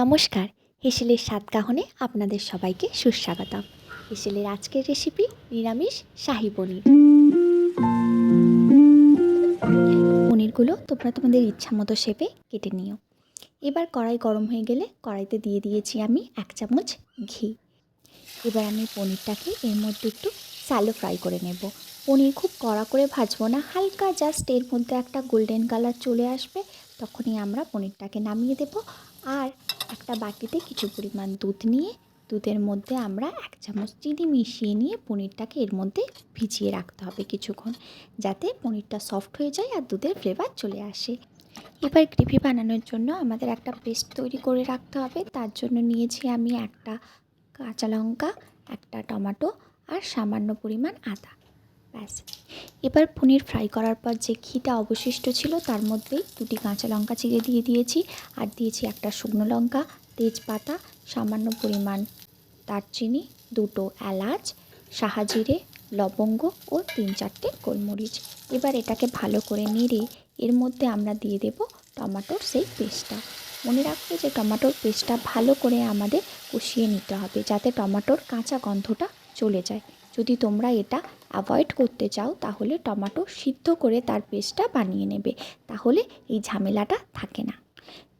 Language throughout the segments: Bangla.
নমস্কার, হেসেলের স্বাদ কাহনে আপনাদের সবাইকে সুস্বাগতম। হেসেলের আজকের রেসিপি নিরামিষ শাহি পনির। পনিরগুলো তোমরা তোমাদের ইচ্ছা মতো শেপে কেটে নিও। এবার কড়াই গরম হয়ে গেলে কড়াইতে দিয়ে দিয়েছি আমি এক চামচ ঘি। এবার আমি পনিরটাকে এর মধ্যে একটু স্যালো ফ্রাই করে নেব। পনির খুব কড়া করে ভাজবো না, হালকা জাস্ট এর মধ্যে একটা গোল্ডেন কালার চলে আসবে, তখনই আমরা পনিরটাকে নামিয়ে দেব। আর একটা বাটিতে কিছু পরিমাণ দুধ নিয়ে, দুধের মধ্যে আমরা এক চামচ চিনি মিশিয়ে নিয়ে পনিরটাকে এর মধ্যে ভিজিয়ে রাখতে হবে কিছুক্ষণ, যাতে পনিরটা সফট হয়ে যায় আর দুধের ফ্লেভার চলে আসে। এবার গ্রেভি বানানোর জন্য আমাদের একটা পেস্ট তৈরি করে রাখতে হবে। তার জন্য নিয়েছি আমি একটা কাঁচা লঙ্কা, একটা টমেটো আর সামান্য পরিমাণ আদা। ব্যাস। এবার পনির ফ্রাই করার পর যে ঘিটা অবশিষ্ট ছিল, তার মধ্যেই দুটি কাঁচা লঙ্কা চিড়ে দিয়ে দিয়েছি আর দিয়েছি একটা শুকনো লঙ্কা, তেজপাতা, সামান্য পরিমাণ দারচিনি, দুটো এলাচ সাহাজিরে লবঙ্গ ও তিন চারটে গোলমরিচ। এবার এটাকে ভালো করে নেড়ে এর মধ্যে আমরা দিয়ে দেব টমেটোর সেই পেস্টটা। মনে রাখবে যে টমেটোর পেস্টটা ভালো করে আমাদের কষিয়ে নিতে হবে, যাতে টমেটোর কাঁচা গন্ধটা চলে যায়। যদি তোমরা এটা অ্যাভয়েড করতে চাও, তাহলে টমেটো সিদ্ধ করে তার পেস্টটা বানিয়ে নেবে। তাহলে এই ঝামেলাটা থাকে না।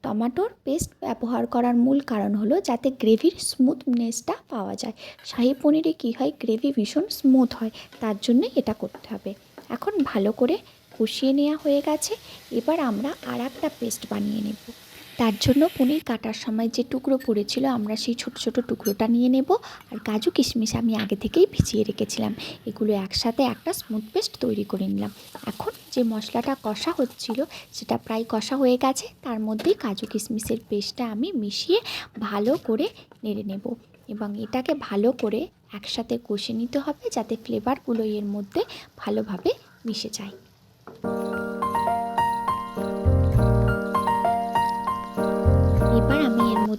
টমেটোর পেস্ট ব্যবহার করার মূল কারণ হলো যাতে গ্রেভির স্মুথনেসটা পাওয়া যায়। শাহি পনিরে কী হয়? গ্রেভি ভীষণ স্মুথ হয়, তার জন্যে এটা করতে হবে। এখন ভালো করে কষিয়ে নেওয়া হয়ে গেছে। এবার আমরা আর একটা পেস্ট বানিয়ে নেব। তার জন্য পনির কাটার সময় যে টুকরো পড়েছিল, আমরা সেই ছোট ছোট টুকরোটা নিয়ে নেব। আর কাজু কিশমিশ আমি আগে থেকেই ভিজিয়ে রেখেছিলাম। এগুলো একসাথে একটা স্মুথ পেস্ট তৈরি করে নিলাম। এখন যে মশলাটা কষা হচ্ছিল, সেটা প্রায় কষা হয়ে গেছে। তার মধ্যেই কাজু কিশমিশের পেস্টটা আমি মিশিয়ে ভালো করে নেড়ে নেব। এবং এটাকে ভালো করে একসাথে কষে নিতে হবে যাতে ফ্লেভারগুলো এর মধ্যে ভালোভাবে মিশে যায়।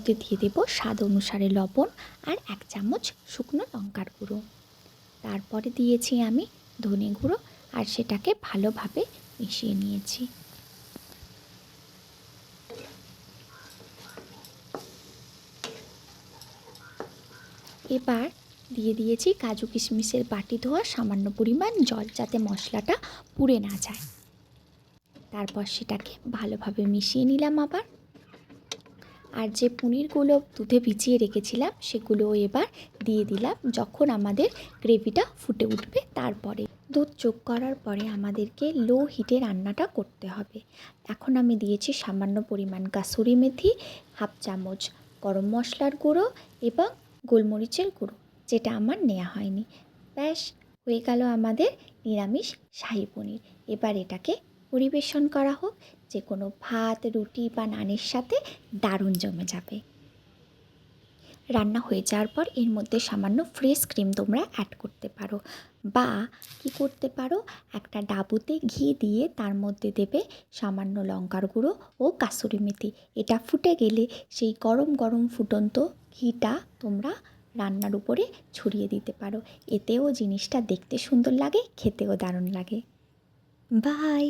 মধ্যে দিয়ে দেব স্বাদ অনুসারে লবণ আর এক চামচ শুকনো লঙ্কার গুঁড়ো। তারপরে দিয়েছি আমি ধনে গুঁড়ো আর সেটাকে ভালোভাবে মিশিয়ে নিয়েছি। এবার দিয়ে দিয়েছি কাজু কিশমিশের বাটি ধোয়া সামান্য পরিমাণ জল যাতে মশলাটা পুড়ে না যায়। তারপর সেটাকে ভালোভাবে মিশিয়ে নিলাম আবার। আর যে পনিরগুলো দুধে ভিজিয়ে রেখেছিলাম সেগুলো এবার দিয়ে দিলাম যখন আমাদের গ্রেভিটা ফুটে উঠবে তারপরে। দুধ যোগ করার পরে আমাদেরকে লো হিটে রান্নাটা করতে হবে। এখন আমি দিয়েছি সামান্য পরিমাণ কাসুরি মেথি, হাফ চামচ গরম মশলার গুঁড়ো এবং গোলমরিচের গুঁড়ো, যেটা আমার নেওয়া হয়নি। ব্যাস, হয়ে গেল আমাদের নিরামিষ শাহি পনির। এবার এটাকে পরিবেশন করা হোক। যে কোনো ভাত, রুটি বা নানের সাথে দারুণ জমে যাবে। রান্না হয়ে যাওয়ার পর এর মধ্যে সামান্য ফ্রেশ ক্রিম তোমরা অ্যাড করতে পারো বা কি করতে পারো? একটা ডাবুতে ঘি দিয়ে তার মধ্যে দেবে সামান্য লঙ্কার গুঁড়ো ও কাসুরি মেথি। এটা ফুটে গেলে সেই গরম গরম ফুটন্ত ঘিটা তোমরা রান্নার উপরে ছড়িয়ে দিতে পারো। এতেও জিনিসটা দেখতে সুন্দর লাগে, খেতেও দারুণ লাগে। বাই